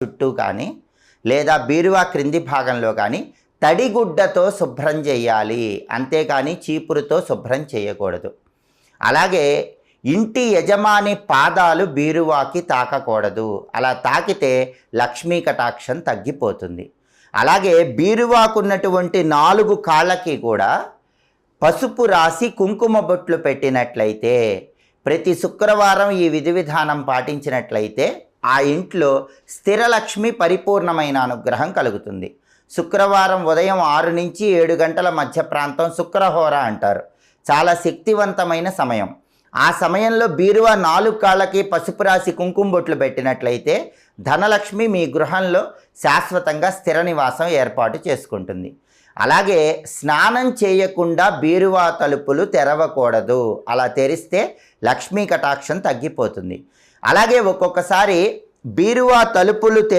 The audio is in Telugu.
చుట్టూ కానీ లేదా బీరువా క్రింది భాగంలో కానీ తడిగుడ్డతో శుభ్రం చేయాలి. అంతేకాని చీపురుతో శుభ్రం చేయకూడదు. అలాగే ఇంటి యజమాని పాదాలు బీరువాకి తాకకూడదు. అలా తాకితే లక్ష్మీ కటాక్షం తగ్గిపోతుంది. అలాగే బీరువాకున్నటువంటి నాలుగు కాళ్ళకి కూడా పసుపు రాసి కుంకుమ బొట్లు పెట్టినట్లయితే ప్రతి శుక్రవారం ఈ విధి విధానం పాటించినట్లయితే ఆ ఇంట్లో స్థిరలక్ష్మి పరిపూర్ణమైన అనుగ్రహం కలుగుతుంది. శుక్రవారం ఉదయం ఆరు నుంచి ఏడు గంటల మధ్య ప్రాంతం శుక్రహోర అంటారు. చాలా శక్తివంతమైన సమయం. ఆ సమయంలో బీరువా నాలుగు కాళ్ళకి పసుపు రాసి కుంకుమ బొట్లు పెట్టినట్లయితే ధనలక్ష్మి మీ గృహంలో శాశ్వతంగా స్థిర నివాసం ఏర్పాటు చేసుకుంటుంది. అలాగే స్నానం చేయకుండా బీరువా తలుపులు తెరవకూడదు. అలా తెరిస్తే లక్ష్మీ కటాక్షం తగ్గిపోతుంది. అలాగే ఒక్కొక్కసారి బీరువా తలుపులు తె